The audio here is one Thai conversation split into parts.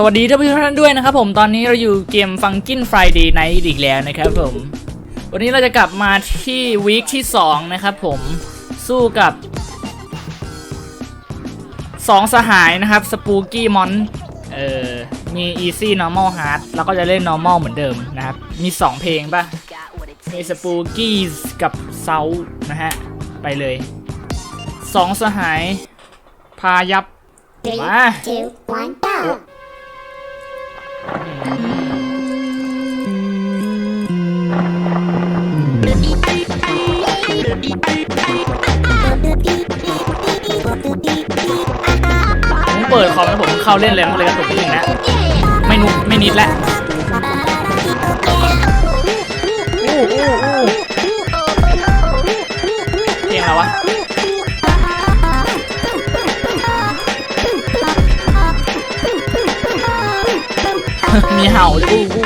สวัสดีท่านผู้ชมทุกท่านด้วยนะครับผมตอนนี้เราอยู่เกม Funkin Friday Night อีกแล้วนะครับผม วันนี้เราจะกลับมาที่วีคที่ 2 นะครับผมสู้กับ 2 สหายนะครับ Spooky Mon เอ่อมี Easy Normal Hard แล้วก็จะเล่น Normal เหมือนเดิมนะครับ มี 2 เพลงป่ะมี Spooky กับ s o u นะฮะ ไปเลย 2 สหาย พายับ Three, Wow. ผมเปิดคอมแล้วผมเข้าเล่นเลยมันเลยกระตุกนิดนึงนะไม่นุกไม่นิดแล้วอู้อู้อู้ มีเห่าด้วยอู้อู้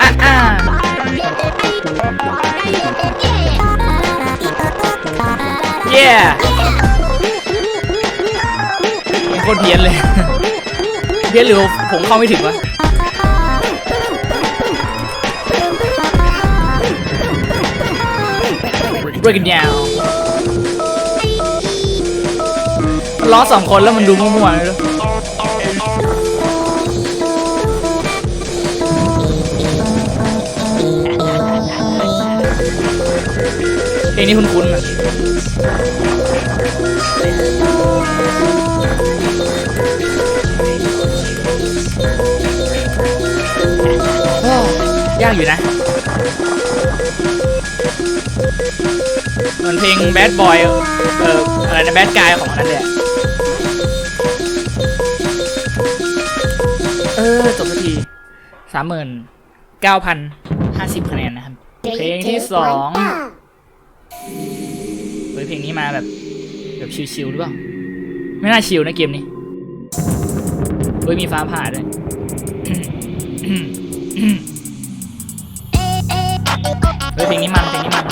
อะอะเย้ยังโคตรเพี้ยนเลย เพี้ยนหรือผมเข้าไม่ถึงวะ break it down มันล้อสองคนแล้วมันดูมั่วๆเลยด้วยเพลงนี้คุ้นๆอะโอ้ยากอยู่นะเหมือนเพลง Bad Boy เอออะไรนะ Bad Guy ของมันนั่นแหละ ออจบสักทีสามหมื่นเก้าพันห้าสิบคะแนนนะครับ เพลง Three, ที่ two, สอง one, go! เฮ้ยเพลงนี้มาแบบ แบบชิลๆหรือเปล่า ไม่น่าชิลนะเกมนี้เฮ้ยมีฟ้าผ่าด้วยเฮ้ยเพลงนี้มันเพลงนี้มัน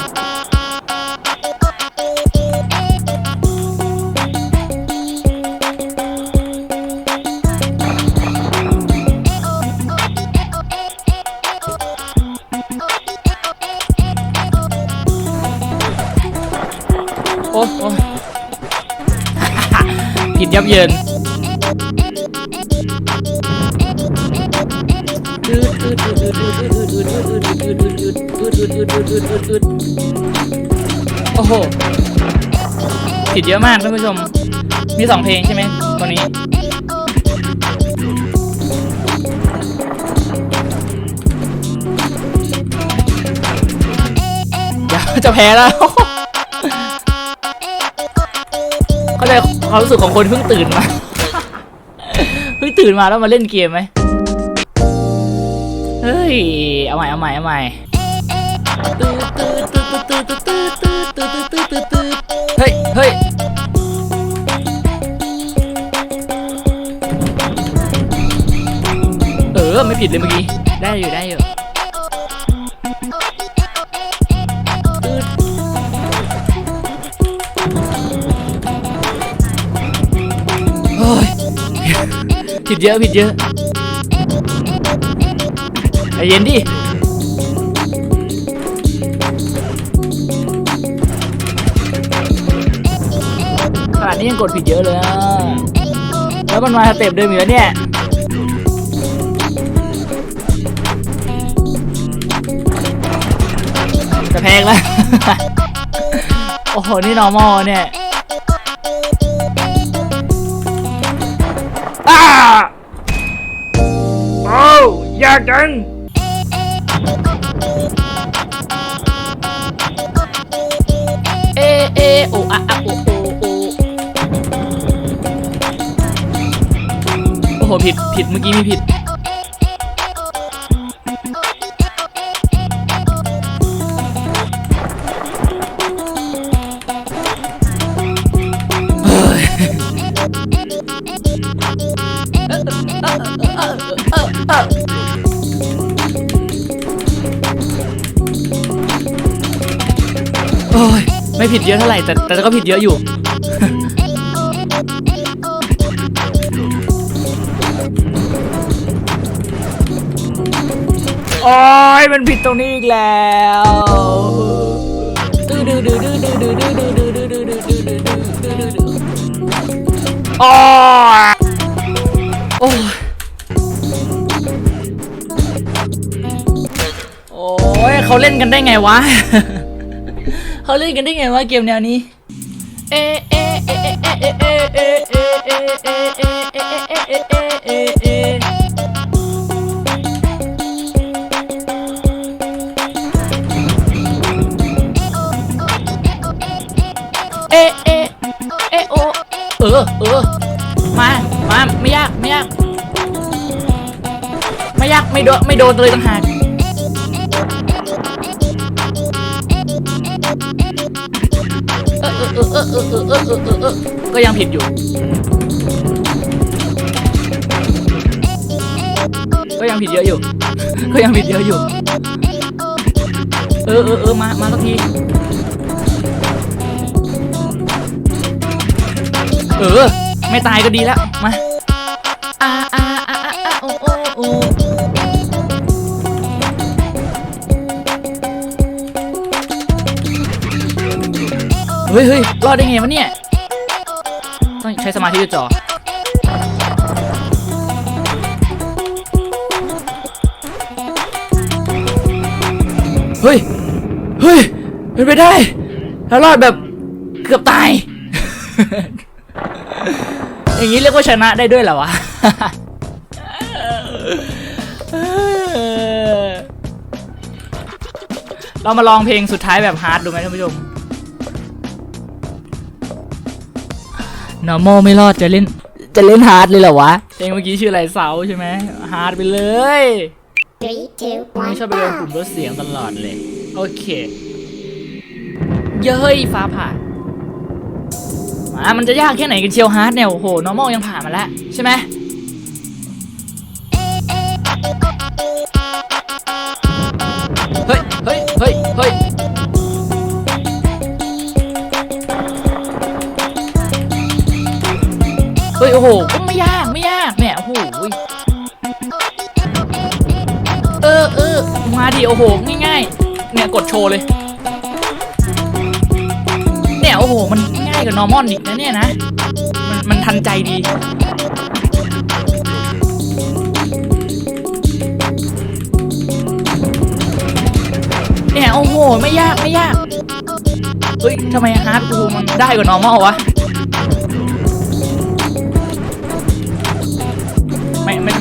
ยับเยินโอ้โหผิดเยอะมากท่านผู้ชม มีสองเพลงใช่ไหมตัวนี้ จะแพ้แล้ว เข้าใจ ความรู้สึกของคนเพิ่งตื่นมา เพิ่งตื่นมาแล้วมาเล่นเกมไหมเฮ้ย เอาใหม่เอาใหม่เอาใหม่เฮ้ยเฮ้ยเออ ไม่ผิดเลยเมื่อกี้ ได้อยู่ได้อยู่ โอ้ยผิดเยอะผิดเยอะใจเย็นดิขนาดนี้ยังกดผิดเยอะเลยอะแล้วมันมาสเต็ปเดิมอยู่แล้วเนี่ยจะแพงแล้ว โอ้โห นี่ normal เนี่ย โอ้ยากจังเอเอโออะอะโอโอโอโอ้โหผิดผิดเมื่อกี้มีผิด ไม่ผิดเยอะเท่าไหร่แต่แต่ก็ผิดเยอะอยู่ โอ้ยมันผิดตรงนี้อีกแล้วอดื้อโอ้ยดื้อดื้อดื้อดื้อดื้ด้อดื้ เอะเอะเอะเอะเอะเอะเอะเอะเอะโอเออเออมามาไม่ยากไม่ยากไม่ยากไม่โดนไม่โดนเลยต่างหาก ก็ยังผิดอยู่ ก็ยังผิดเยอะอยู่ ก็ยังผิดเยอะอยู่ เออเออเออมา มาสักที เออ ไม่ตายก็ดีแล้ว มาอ่าอ่าอ่าอ่าโอ้โอ้ เฮ้ยเฮ้ยรอดได้ไงวะเนี่ย ต้องใช้สมาธิดูจอเฮ้ย เฮ้ยเป็นไปได้ แล้วรอดแบบเกือบตาย อย่างนี้เรียกว่าชนะได้ด้วยเหรอวะ เรามาลองเพลงสุดท้ายแบบฮาร์ดดูไหมท่านผู้ชม normal ไม่รอดจะเล่น จะเล่นฮาร์ดเลยเหรอวะเพลงเมื่อกี้ชื่ออะไรเสาใช่ไหมฮาร์ดไปเลย Three, two, ไม่ one, ชอบไปโดน go. ปุ่มลดเสียงตลอดเลย โอเค เย้ยฟ้าผ่ามามันจะยากแค่ไหนกันเชียวฮาร์ดเนี่ยโอ้โห normal ยังผ่านมาแล้วใช่ไหม โอ้โหก็ไม่ยากไม่ยากเนี่ยโอ้โหเออเออมาดิโอ้โหง่ายๆเนี่ยกดโชว์เลยเนี่ยโอ้โหมันง่ายกว่านอร์มอนอีกนะเนี่ยนะมันมันทันใจดีเนี่ยโอ้โหไม่ยากไม่ยากเฮ้ยทำไมฮาร์ดกูมันได้กว่านอร์มอลวะ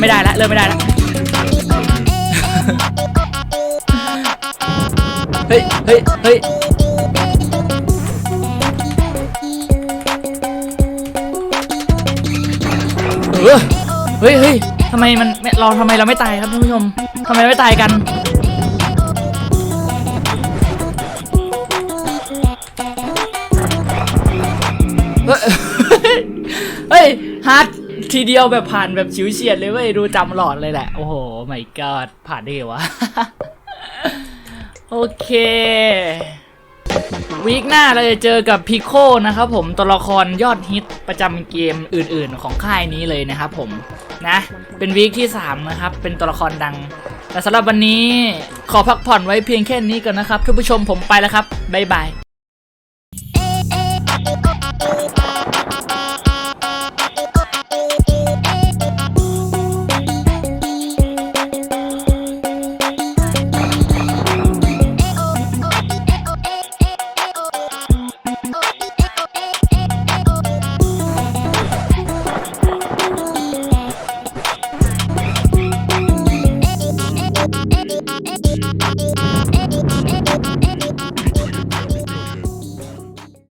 ไม่ไม่ไม่ได้ละเริ่มไม่ได้ละเฮ้ยเฮ้ยเฮ้ยเออเฮ้ยเฮ้ยทำไมมันเราทำไมเราไม่ตายครับท่านผู้ชมทำไมไม่ตายกันเฮ้ยเฮ้ยฮาร์ด ทีเดียวแบบผ่านแบบชิวเฉียดเลยเว้ยดูจำหลอดเลยแหละ โอ้โหไม่กอดผ่านได้ไงวะ โอเควีคหน้าเราจะเจอกับพิโคนะครับผมตัวละครยอดฮิตประจำเกมอื่นๆ ของค่ายนี้เลยนะครับผมนะ เป็นวีคที่ 3 นะครับ เป็นตัวละครดัง แต่สำหรับวันนี้ขอพักผ่อนไว้เพียงแค่นี้ก่อนนะครับท่านผู้ชมผมไปแล้วครับ บ๊ายบาย